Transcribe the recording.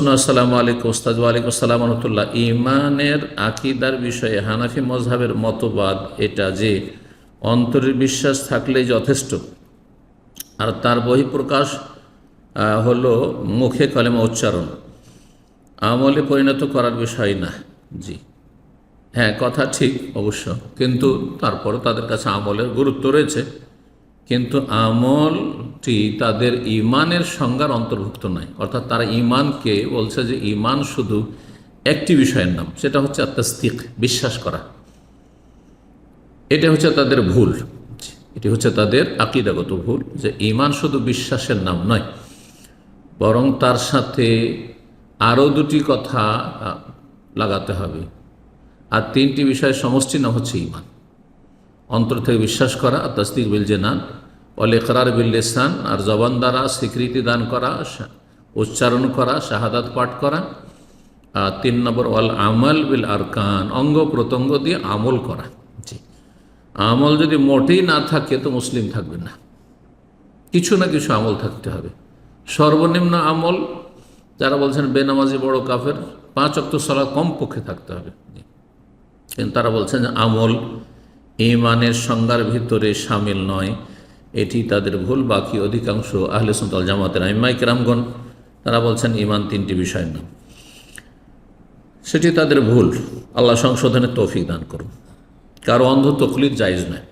প্রশ্ন আসসালামু আলাইকুম, ওস্তাদ, ওয়ালাইকুম আসসালাম, রহমতুল্লাহ। ইমানের আকিদার বিষয়ে হানাফি মজহাবের মতবাদ এটা যে, অন্তরের বিশ্বাস থাকলেই যথেষ্ট। আর তার বহিঃপ্রকাশ হলো মুখে কলেমা উচ্চারণ। আমলে পরিণত করার বিষয় না, জি। হ্যাঁ কথা ঠিক অবশ্য, কিন্তু তারপর তাদের কাছে আমলের গুরুত্ব রয়েছে। কিন্তু আমলটি তাদের ইমানের সংজ্ঞার অন্তর্ভুক্ত নয় অর্থাৎ তারা ইমানকে বলছে যে ইমান শুধু একটি বিষয়ের নাম, সেটা হচ্ছে আত্মাস্তিক বিশ্বাস করা। এটা হচ্ছে তাদের ভুল। এটি হচ্ছে তাদের আকিদাগত ভুল যে ইমান শুধু বিশ্বাসের নাম নয়, বরং তার সাথে আরও দুটি কথা লাগাতে হবে। আর তিনটি বিষয়ের সমষ্টি নাম হচ্ছে ইমান অন্তর থেকে বিশ্বাস করা আর তসদিক বিল জেনান অল ইকরার বিল লিসান আর জবান দ্বারা স্বীকৃতি দান করা উচ্চারণ করা শাহাদাত পাঠ করা আর তিন নম্বর অল আমল বিল আরকান অঙ্গ প্রত্যঙ্গ দিয়ে আমল করা। জি। আমল যদি মোটেই না থাকে তো মুসলিম থাকবে না। কিছু না কিছু আমল থাকতে হবে। সর্বনিম্ন আমল যারা বলছেন বেনামাজি বড় কাফের পাঁচ অক্ট সলা কম পক্ষে থাকতে হবে। কিন্তু তারা বলছেন যে আমল ইমানের সংজ্ঞার ভিতরে সামিল নয়। এটি তাদের ভুল, বাকি অধিকাংশ আহলে সুন্দর জামাতের আইম্মাই কেরামগণ, তারা বলছেন ইমান তিনটি বিষয় নাম সেটি তাদের ভুল। আল্লাহ সংশোধনের তৌফিক দান করুন। কারও অন্ধ তকলিদ জায়জ নয়।